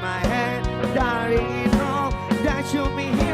my head, There is no that should be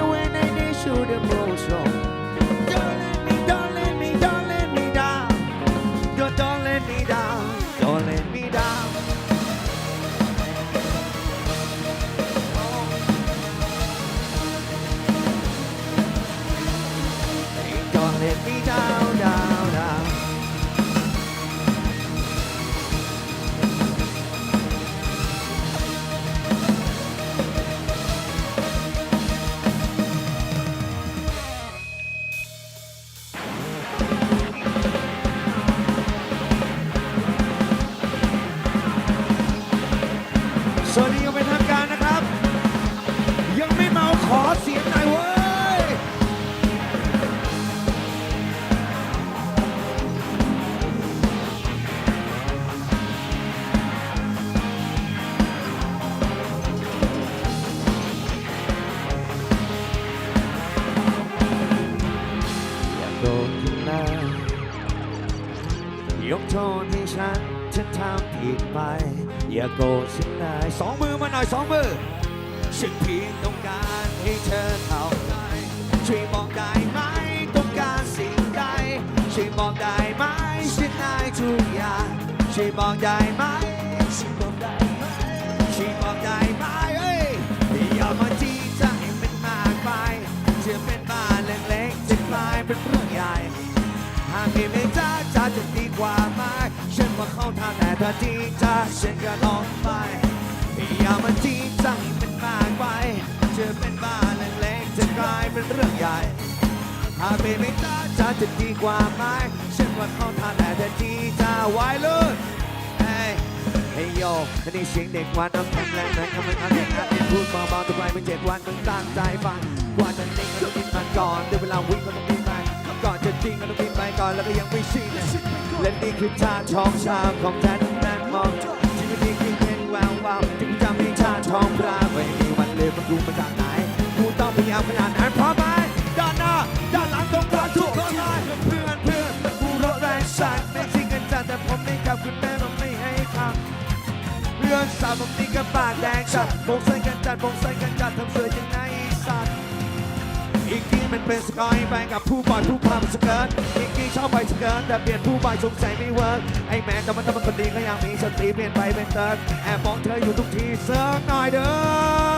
โปรดฉันเลยสองมือมาหน่อยสองมือ ฉันเพียงต้องการให้เธอเข้าใจช่วยบอกได้ไหมต้องการสิ่งใดช่วยบอกได้ไหมฉันได้ทุกอย่างช่วยบอกได้ ทางแต่จริงจ้าฉันก็ลองไปอย่ามาจริงจังเป็นมากไปจะเป็นบ้านเล็กๆจะกลายเป็นเรื่องใหญ่หากมีไม่จ้าจ้าจะดีกว่าไหมฉันว่าเขาทางแต่ถ้าจริงจ้าไว้เลยเฮ้ยเฮ้ยโยนี่เสียงเด็กวันน้ำแข็งแรงเหมือนกำลังอะไรนพูดเบาๆตัวไปเป็นเจ็ดวันต้องตั้งใจฟังกว่าจะนิ่งก็ต้องบินมาก่อนเดี๋ยวเวลาวิ่งก็ต้องบิน ก่อนจะจริงก็ต้องบินไปก่อนแล้วก็ยังไม่ชินและนี่คือท่าทองชามของแท้ทุกแม่มองชีวิตนี้คือเห็นแวววาวจึงจำให้ท่าทองพระไม่มีวันเลยมันรู้มาจากไหนกูต้องพยายามขนาดนั้นพร้อมไหมด้านหน้าด้านหลังตรงกลางทุกคนเลยเพื่อนเพื่อนกูรถแรงสั่นไม่ทิ้งกันจัดแต่ผมไม่กลับคุณแม่ผมไม่ให้ทำเรื่องสาวผมนี่ก็ปากแดงจัดวงใส่กันจัดวงใส่กันจัดทำเสือยังไงสัตว์ อีกกี้มันเป็นสกอยไปกับผู้บอยผู้พามสเกิร์ตอีกกี้ชอบไปสเกิร์ตแต่เปลี่ยนผู้บอยสงสัยไม่เวิร์กไอ้แม่แต่มันทำมันคนดีก็ยังมีสติเปลี่ยนไปเป็นเติร์ดแอบมองเธออยู่ทุกทีเสิร์กหน่อยเด้อ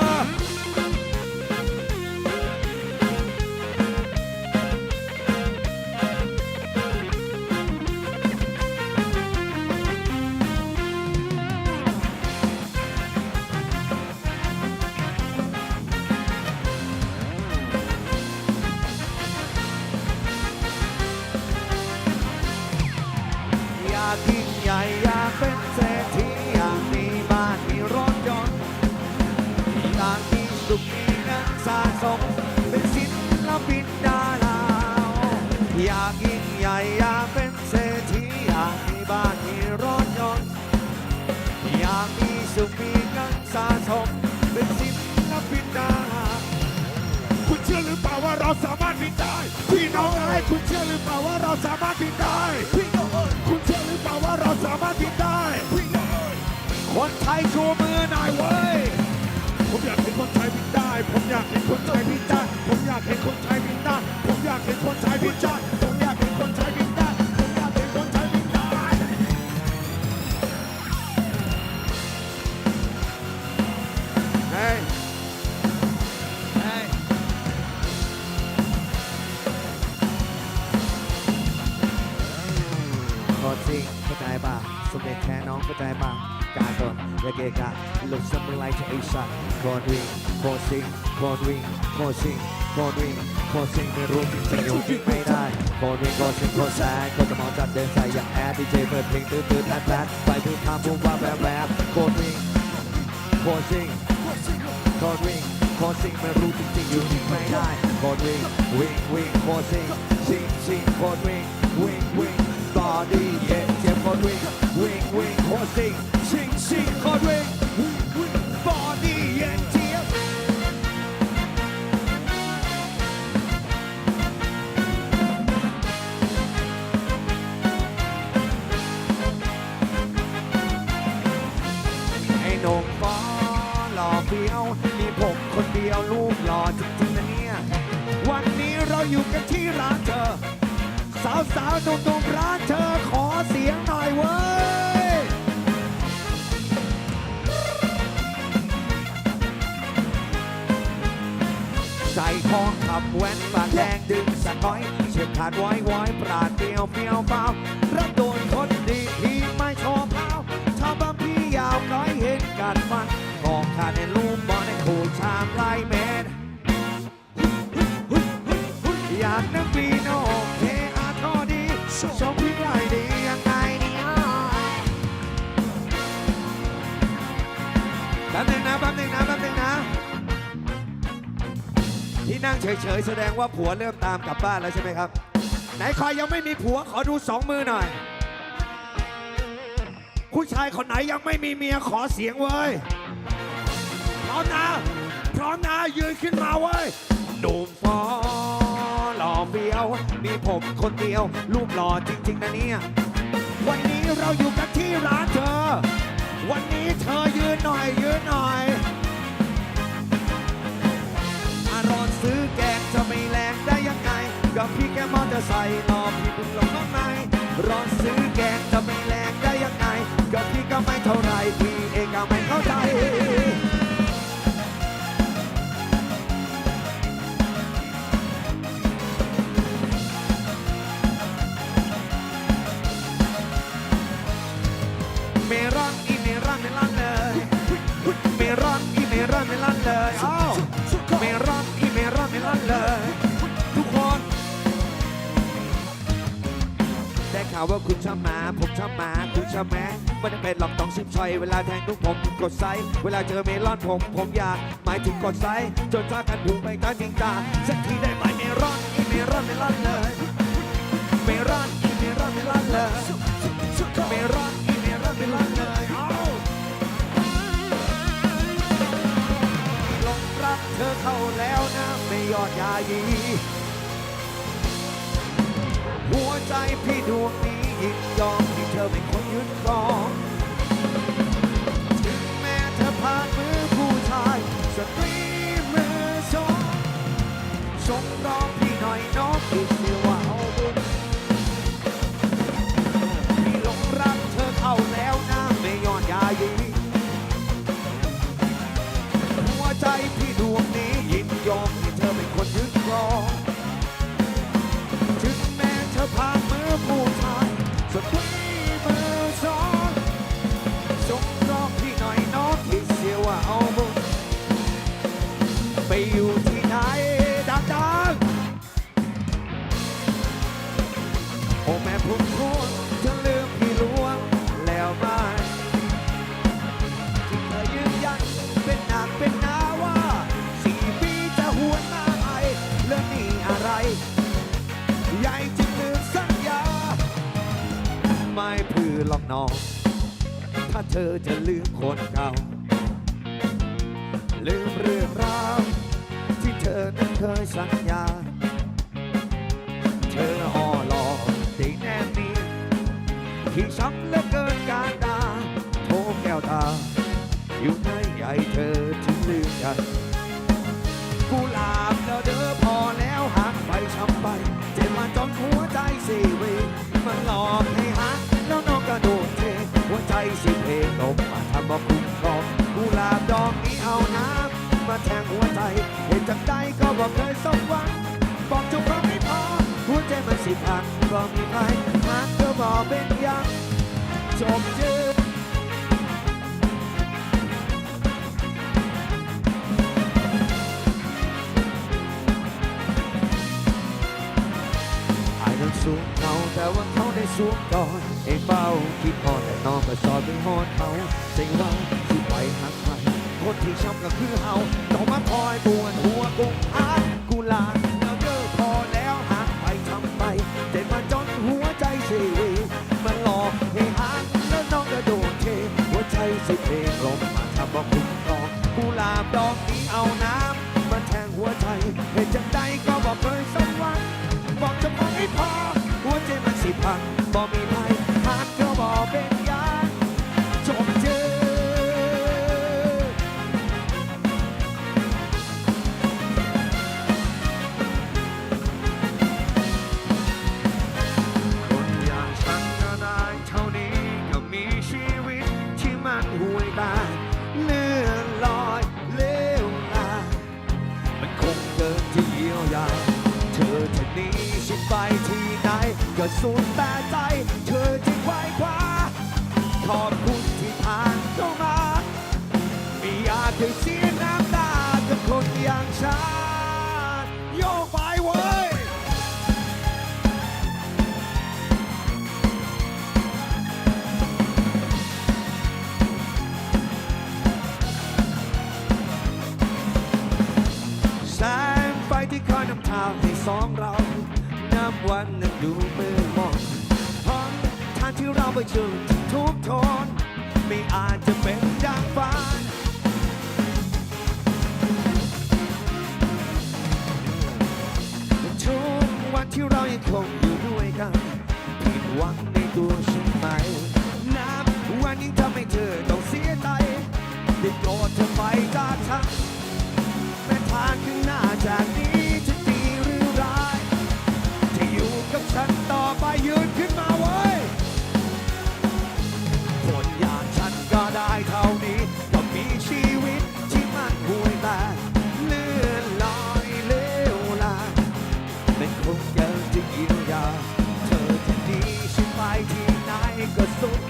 คุณเชื่อหรือเปล่าว่าเราสามารถบินได้ คุณเชื่อหรือเปล่าว่าเราสามารถบินได้ คนไทยชูมือหน่อยเว้ย ผมอยากเห็นคนไทยบินได้ ผมอยากเห็นคนไทยบินได้ ผมอยากเห็นคนไทยบินได้ ผมอยากเห็นคนไทยบินได้ และเกกะลุกสมุไรจะไอสัตว์โคตรวิ่งโคตรซิงโคตรวิ่งโคตรซิงโคตรวิ่งโคตรซิงไม่รู้จริงๆอยู่จริงไม่ได้โคตรวิ่งโคตรซิงโคตรแซงโคตรจะมองจัดเดินใส่อย่างแอดดีเจเปิดเพลงตื้อตื้อแอดแบดไปพูดคำพูดว่าแบบแบบโคตรวิ่งโคตรซิงโคตรวิ่งโคตรซิงไม่รู้จริงๆอยู่จริงไม่ได้โคตรวิ่งวิ่งวิ่งโคตรซิงซิงซิงโคตรวิ่งวิ่งวิ่งบอดี้เย็นเจ็บโคตรวิ่งวิ่งวิ่งโคตรซิง ซิงซิงโคตรวิ่งวิ่งวิ่งบอดี้เย็นเจี๊ยบไอ้หนุ่มฟ้าหล่อเฟี้ยวมีผมคนเดียวรูปหล่อจริงๆนะเนี่ย วันนี้เราอยู่กันที่ร้านเธอ สาวสาวๆหนุ่มๆร้านเธอขอเสียงหน่อยเว้ย ทองขับแว่นปากแดงดึงสะก้อย เชือกขาดว้อยว้อยปราดเปียวเปรียวเปล่า งเฉยๆ แสดงว่าผัวเริ่มตามกลับบ้านแล้วใช่ไหมครับ ไหนใครยังไม่มีผัวขอดูสองมือหน่อย ผู้ชายคนไหนยังไม่มีเมียขอเสียงเว้ย พร้อมนะ พร้อมนะ ยืนขึ้นมาเว้ยหนุ่มฟอหล่อเฟี้ยว มีผมคนเดียว รูปหล่อจริง ๆ นะเนี่ย วันนี้เราอยู่กันที่ร้านเธอ วันนี้เธอยืนหน่อยยืนหน่อย กมอเตอร์ไซค์รอพี่บุญลงข้างในรอนซื้อแกงจะไม่แรงได้ยังไงกับพี่ก็ไม่เท่าไรพี่เองก็ไม่เข้าใจเมรอนอีเมรอนเมลอนเลยเมรอนอีเมรอนเมลอนเลยอ้าเข่าวว่าคุณชอบหมา ผมชอบหมา คุณชอบแม้ไม่ได้เป็นหรอกต้องชิมชอย เวลาแทงทุกผมกดไซส์เวลาเจอเมลอนผม ผมอยากหมายถึงกดไซส์จนถ้ากันผูกไปตาเพียงตาสักทีได้ไหมเมรอนอีเมรอนเมลอนเลยเมรอนอีเมรอนเมลอนเลยเมรอนอีเมรอนเมลอนเลยอ้าหลงรักเธอเข้าแล้วนะไม่ยอดยายี หัวใจพี่ดวงนี้ยินยอมที่เธอเป็นคนยึดครอง ผ่านมือผู้ชายสตรีมือสองสงรอพี่หน่อยน้องที่เสียว่าเอาบุญไปอยู่ที่ไหนดังๆโอ้แม่พุ่มพวงจะลื น้อง ถ้าเธอจะลืมคนเก่า ลืมเรื่องราวที่เธอนั้นเคยสัญญา เธออ้อหลอกได้แนบนียนที่ช้ำเหลือเกินการดาโทแก้วตา อยู่ในใหญ่เธอถึงลืมกันกุหลาบแล้วเด้อพอแล้วหักไปช้ำไป เจ็บมาจนหัวใจสีวีมันหลอกให้ หัวใจสิเพลงลมมาทำบอกคุ้มครองกุหลาบดอกนี้เอาน้ำมาแทงหัวใจ เห็นจากใจก็บอกเคยสมหวัง บอกเจ้าของไม่พอหัวใจมันสิพังก็มีใครหากเธอบอกเป็นยังจบจืดอ แต่ว่าเขาได้สูงก่อนเองเฝ้าคิดพอแต่น้องก็สอนไปหอดเขาสิ่งเราที่ไปหักใครคนที่ช้ำก็คือเฮาต้องมาคอยปวดหัวกุมอากูลาแล้วเด้อพอแล้วหักไปช้ำไปเจ็บมาจนหัวใจเสิมันหลอกให้หักแล้วน้องก็โดนเทหัวใจสิเพลงลมมาทำบอกคุ้มครองกุหลาบดอกนี้เอาน้ำ ที่คอยนำทางให้สองเรานับวันนั้นดูมือมองหนทางที่เราไปถึงทุกทนไม่อาจจะเป็นดังฝันทุกวันที่เรายังคงอยู่ด้วยกันผิดหวังในตัวฉันไหมนับวันยิ่งทำให้เธอต้องเสียใจได้โกรธเธอไปจากทางแม้ทางข้างหน้าจากนี้ ฉันต่อไปยืนขึ้นมาไว้คนอย่างฉันก็ได้เท่านี้ก็มีชีวิตที่มันห่วยแบกเลื่อนลอยเลี้ยวลาเป็นคนเดียวที่เยียวยาเธอจะดีฉันไปที่ไหนก็สุข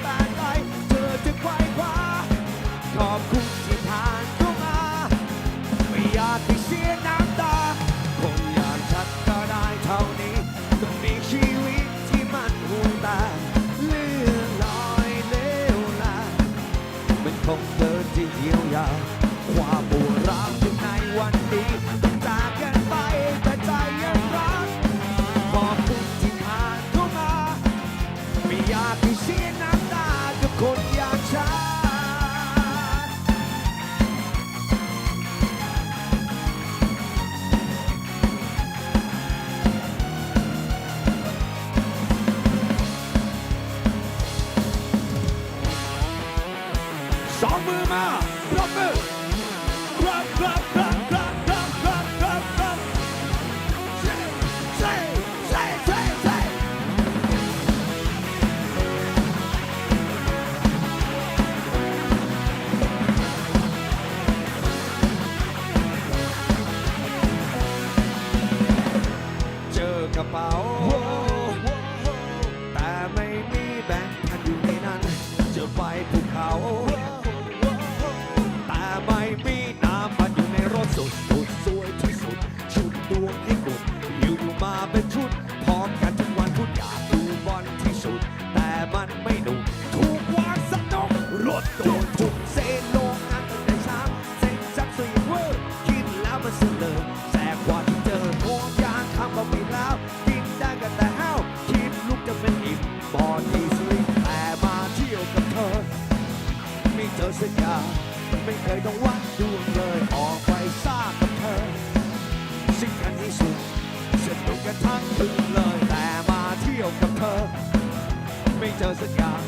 เจอสักอย่าง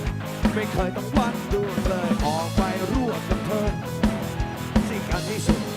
ไม่เคยต้องวัดดูเลยออกไปร่วดกับเธอสิ่งกันที่สุด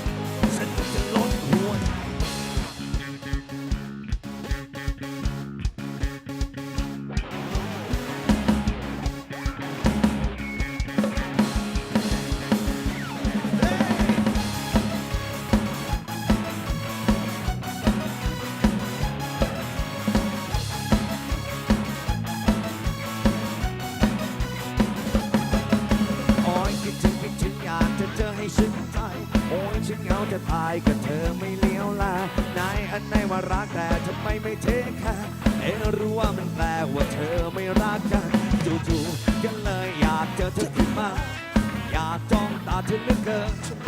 to liquor.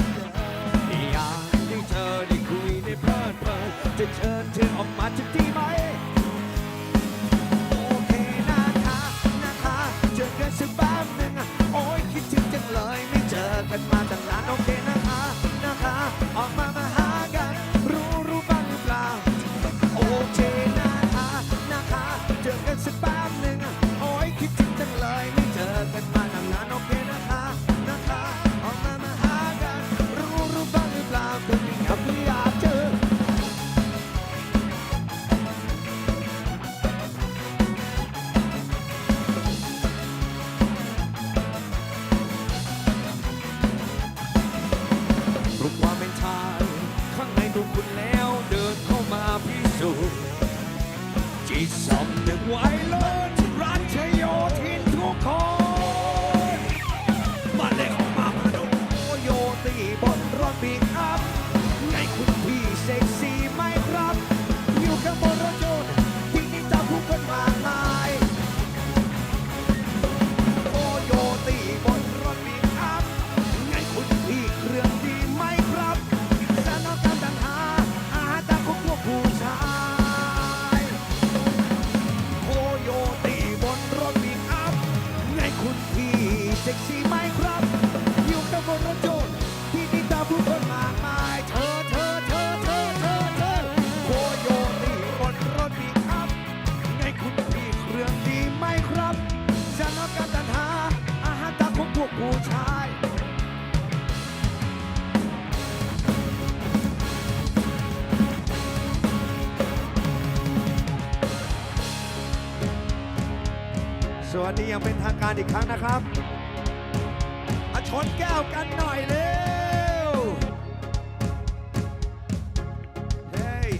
วันนี้ยังเป็นทางการอีกครั้งนะครับอาชนแก้วกันหน่อยเร็ว เฮ้ย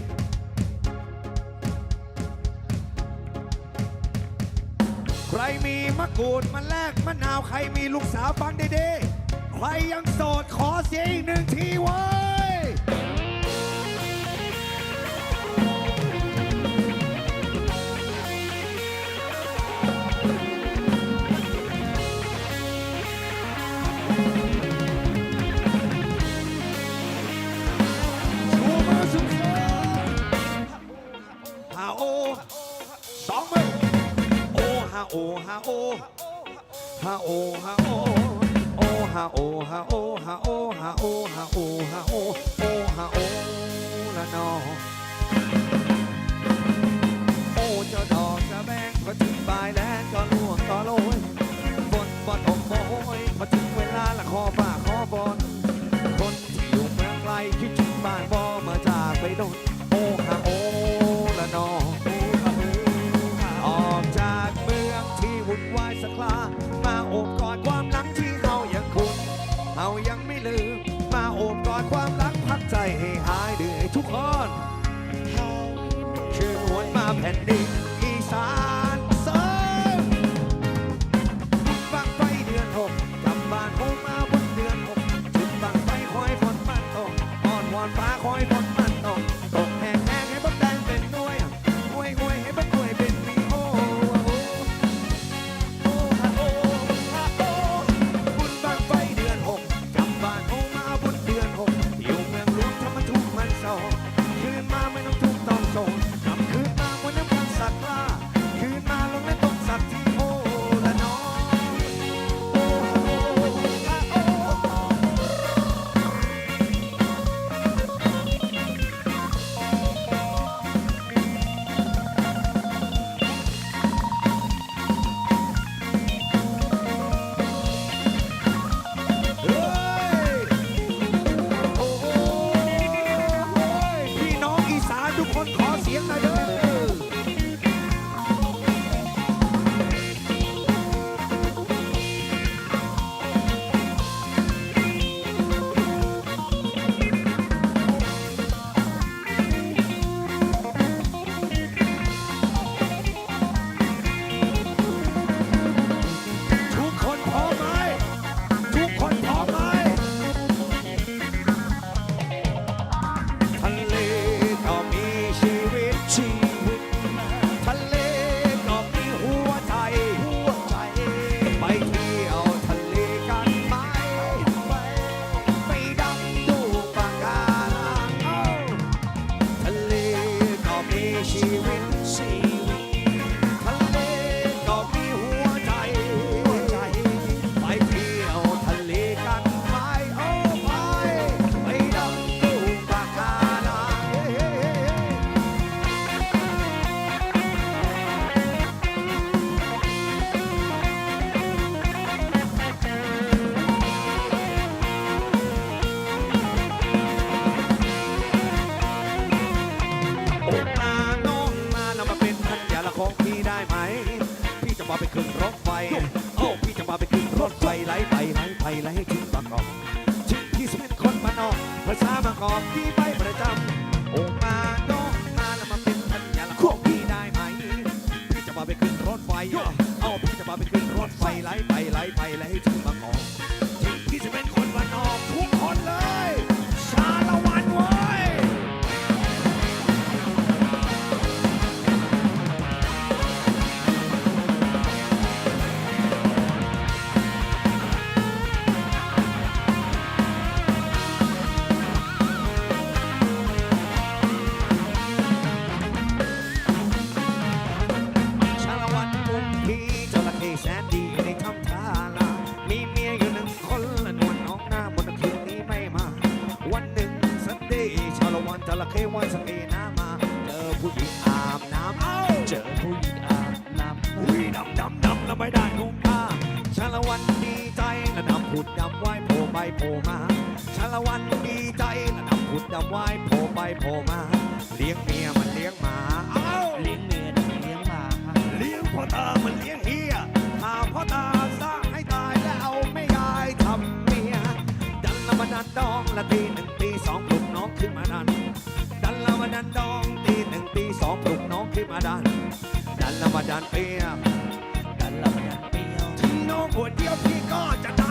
ใครมีมะกรูดมาแลกมะนาว ใครมีลูกสาวฟังดีๆ ใครยังโสดขอเสียงหนึ่งทีว่า สองมือโอฮาโอฮาโอฮาโอฮาโอโอฮาโอฮาโอฮาโอฮาโอฮาโอฮาโอโอฮาโอละนอโอจะดอกจะแบงก็ถึงปลายแลนก็ล่วงก็โรยบนบ่ตกบ่โอยมาถึงเวลาละคอฝ่าคอบนคนที่อยู่เมืองไกลคิดถึงบ้านบ่มาจากไปโดนโอฮาโอละนอ 500. ดันเปรี้ยวดันเราดันเปรี้ยวถึงน้องคนเดียวพี่ก็จะ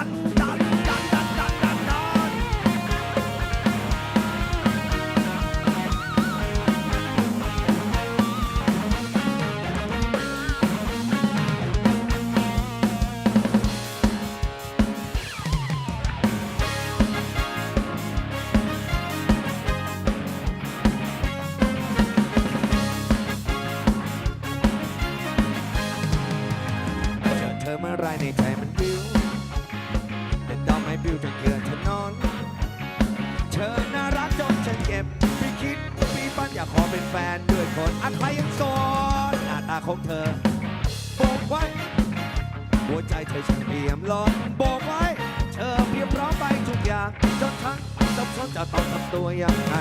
ตัวยังไง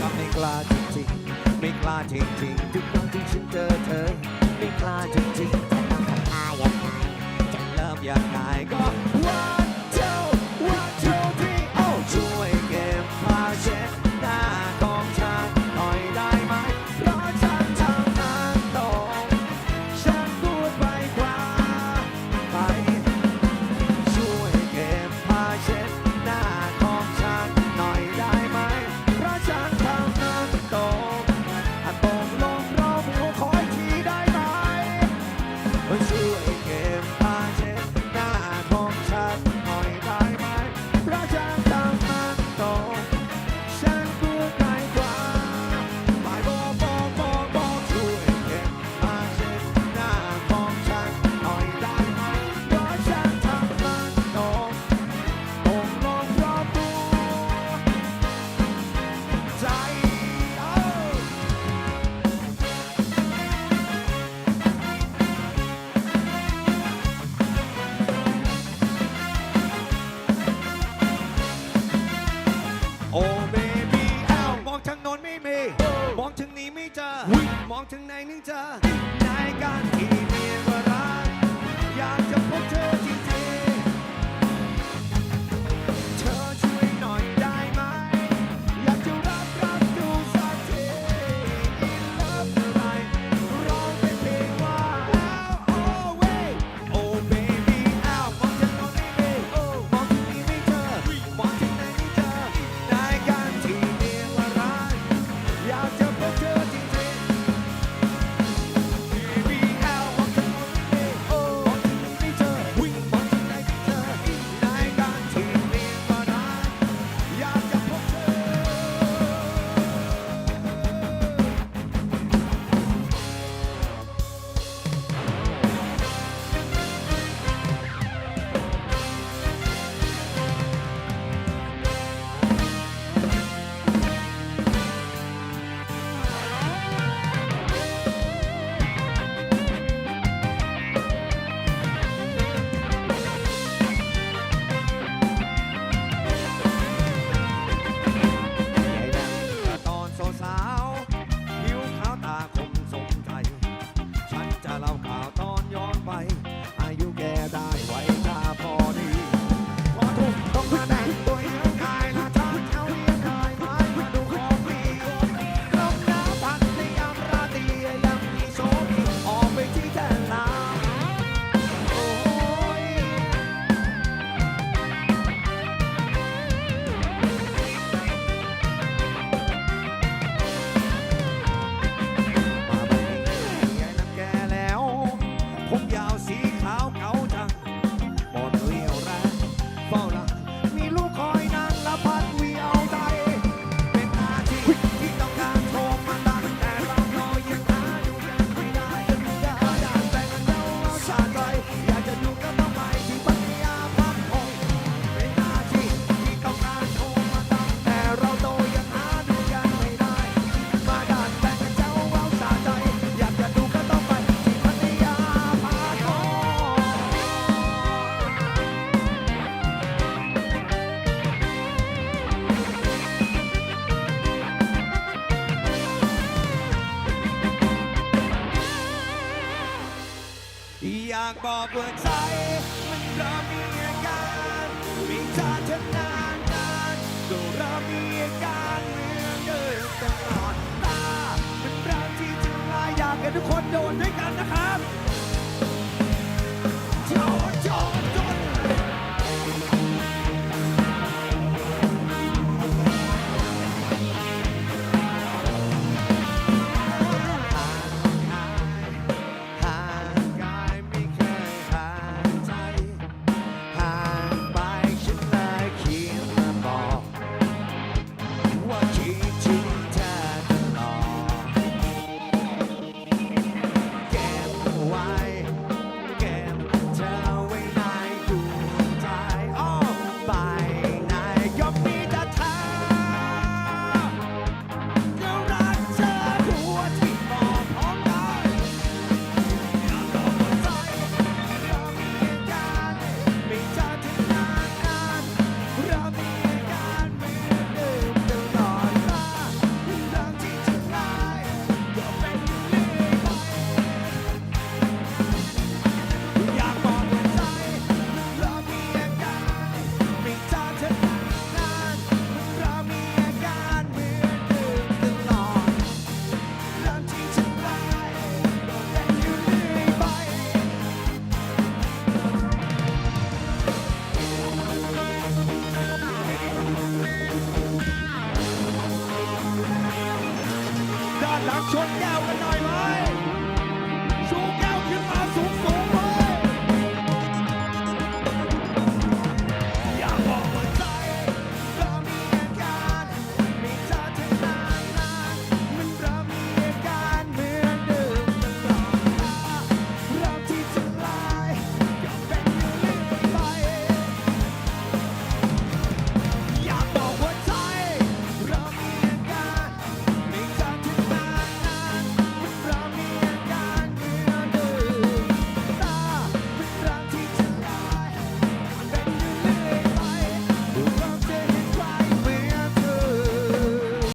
ก็ไม่กล้าจริงๆ ไม่กล้าจริงๆ ทุกครั้งที่ฉันเจอเธอ ไม่กล้าจริงๆจะต้องทำท่ายังไงจะเริ่มยังไง